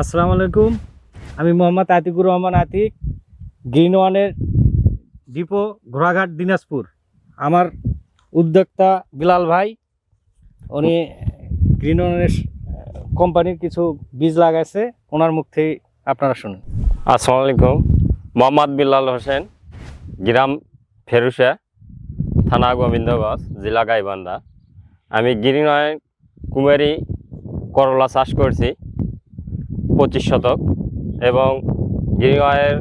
আসসালামু আলাইকুম। আমি মোহাম্মদ আতিকুর রহমান আতিক, গ্রিন ওয়ানের ডিপো ঘোড়াঘাট দিনাজপুর। আমার উদ্যোক্তা বিলাল ভাই, উনি গ্রিন ওয়ানের কোম্পানির কিছু বীজ লাগাইছে, ওনার মুখ থেকে আপনারা শুনুন। আসসালামু আলাইকুম, মোহাম্মদ বিলাল হোসেন, গ্রাম ফেরুসা থানা গোবিন্দগঞ্জ জেলা গাইবান্ধা। আমি গিরিনয় কুমারী করলা চাষ করছি। পঁচিশ শতক এবং গিরিনয়ের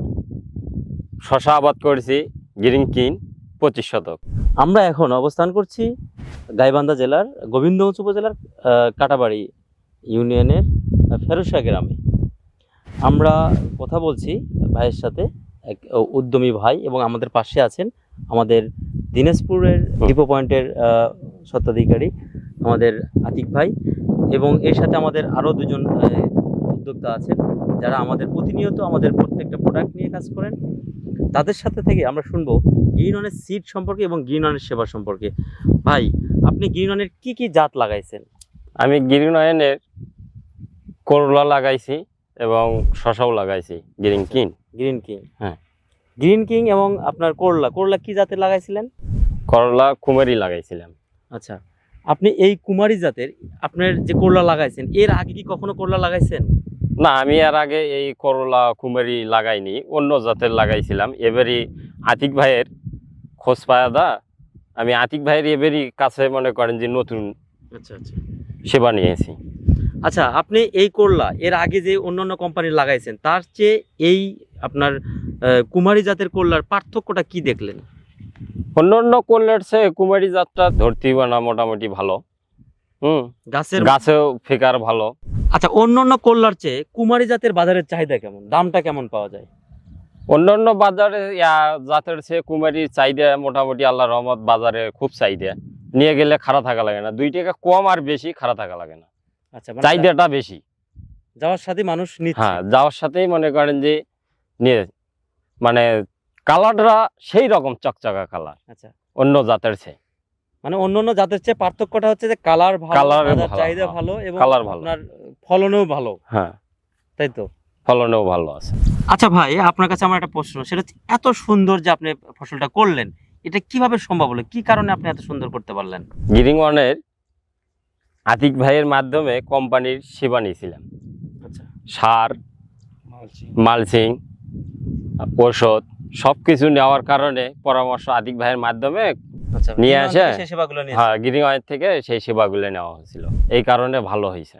শশা আবাদ করেছি গ্রিন কিন পঁচিশ শতক। আমরা এখন অবস্থান করছি গাইবান্ধা জেলার গোবিন্দগঞ্জ উপজেলার কাটাবাড়ি ইউনিয়নের ফেরুসা গ্রামে। আমরা কথা বলছি ভাইয়ের সাথে, এক উদ্যমী ভাই এবং আমাদের পাশে আছেন আমাদের দিনাজপুরের ডিপো পয়েন্টের স্বত্বাধিকারী আমাদের আতিক ভাই এবং এর সাথে আমাদের আরও দুজন উদ্যোক্তা আছেন যারা আমাদের প্রতিনিয়ত আমাদের প্রত্যেকটা প্রোডাক্ট নিয়ে কাজ করেন। তাদের সাথে থেকে আমরা শুনব গ্রিন অনের সিড সম্পর্কে এবং গ্রিন অনের সেবা সম্পর্কে। ভাই আপনি গ্রিন অনের কি কি জাত লাগাইছেন? আমি গ্রিন গিরিনয়নের করলা লাগাইছি এবং শশাও লাগাইছি গ্রিন কিন গ্রিন কিং হ্যাঁ। গ্রিন কিং এবং আপনার করলা করলা কি জাতের লাগাইছিলেন? করলা কুমারী লাগাইছিলাম। আচ্ছা। আপনি এই কুমারী জাতের আপনার যে করলা লাগাইছেন এর আগে কি কখনো করলা লাগাইছেন? না আমি এর আগে এই করলা কুমারী লাগাইনি অন্য জাতের লাগাইছিলাম। এবারই আতিক ভাইয়ের খোঁজ পায়া দা আমি আতিক ভাইয়ের এবারই কাছে মনে করেন যে নতুন আচ্ছা আচ্ছা। সেবা নিয়েছি। আচ্ছা আপনি এই করলা এর আগে যে অন্যান্য কোম্পানি লাগাইছেন তার চেয়ে এই আপনার কুমারী জাতের করলার পার্থক্যটা কি দেখলেন? অন্য অন্য করলের চেয়ে কুমারী জাতটা ধরতে না মোটামুটি ভালো। হুম? গাছের গাছেও ফেকার ভালো। আচ্ছা অন্য অন্য করলার চেয়ে কুমারী জাতের বাজারের চাহিদা কেমন? দামটা কেমন পাওয়া যায়? অন্য অন্য বাজারে জাতের চেয়ে কুমারীর চাহিদা মোটামুটি আল্লাহ রহমত বাজারে খুব চাহিদা। নিয়ে গেলে খারাপ থাকা লাগে না। দুই টাকা কম আর বেশি খারাপ থাকা লাগে না। আচ্ছা মানে চাহিদাটা বেশি। যাওয়ার সাথে মানুষ হ্যাঁ যাওয়ার সাথেই মনে করেন যে নিয়ে মানে কালারটা সেই রকম চকচকা কালার। আচ্ছা। অন্য জাতের চেয়ে। মানে অন্য অন্য জাতের চেয়ে পার্থক্যটা হচ্ছে যে কালার ভালো Colour চাহিদা হ্যাঁ। ভালো এবং কালার ভালো। আপনার ফলনেও ভালো। হ্যাঁ। তাই তো? ফলনেও ভালো আছে। আচ্ছা ভাই আপনার কাছে আমার একটা প্রশ্ন সেটা হচ্ছে এত সুন্দর যে আপনি ফসলটা করলেন এটা কীভাবে সম্ভব হলো? কি কারণে আপনি এত সুন্দর করতে পারলেন? গিরিং ওয়ানের আতিক ভাইয়ের মাধ্যমে কোম্পানির সেবা নিয়েছিলাম। আচ্ছা। সার মালচিং ঔষধ সব কিছু নেওয়ার কারণে পরামর্শ আদিক ভাইয়ের মাধ্যমে আচ্ছা নিয়ে আসে? হ্যাঁ গিরিং ওয়ানের থেকে সেই সেবাগুলো নেওয়া হয়েছিল। এই কারণে ভালো হয়েছে।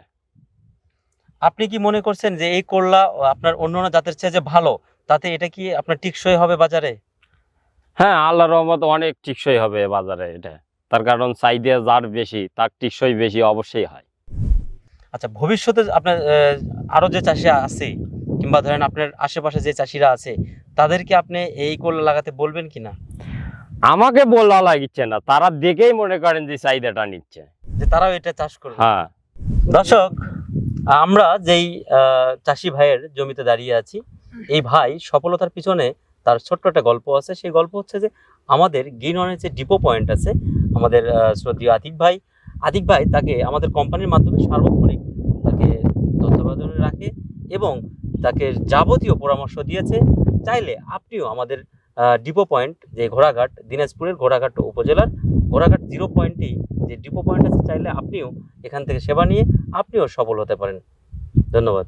আপনি কি মনে করছেন যে এই করলা আপনার অন্য জাতের চেয়ে যে ভালো তাতে এটা কি আপনার টিকসই হবে বাজারে? হ্যাঁ আল্লাহ রহমত অনেক টিকসই হবে বাজারে এটা। তার কারণ চাহিদা যার বেশি তার টিকসই বেশি অবশ্যই হয়। আচ্ছা ভবিষ্যতে আপনার আহ, আরও যে চাষি আছে কিংবা ধরেন আপনার আশেপাশে যে চাষিরা আছে তাদেরকে আপনি এই করলা লাগাতে বলবেন কি না আমাকে বলা লাগিচ্ছে না তারা দেখেই মনে করেন যে চাহিদাটা নিচ্ছে। যে তারাও এটা চাষ করবে। হ্যাঁ। দর্শক আমরা যেই চাষি ভাইয়ের জমিতে দাঁড়িয়ে আছি এই ভাই সফলতার পিছনে তার ছোট্ট একটা গল্প আছে। সেই গল্প হচ্ছে যে আমাদের গ্রিনওয়ানের যে ডিপো পয়েন্ট আছে আমাদের শ্রদ্ধেয় আতিক ভাই। আতিক ভাই তাকে আমাদের কোম্পানির মাধ্যমে সার্বক্ষণিক তাকে তত্ত্বাবধানে রাখে এবং তাকে যাবতীয় পরামর্শ দিয়েছে। চাইলে আপনিও আমাদের ডিপো পয়েন্ট যে ঘোড়াঘাট, দিনাজপুরের ঘোড়াঘাট উপজেলার ঘোড়াঘাট জিরো পয়েন্টেই যে ডিপো পয়েন্ট আছে, চাইলে আপনিও এখান থেকে সেবা নিয়ে আপনিও সফল হতে পারেন। ধন্যবাদ।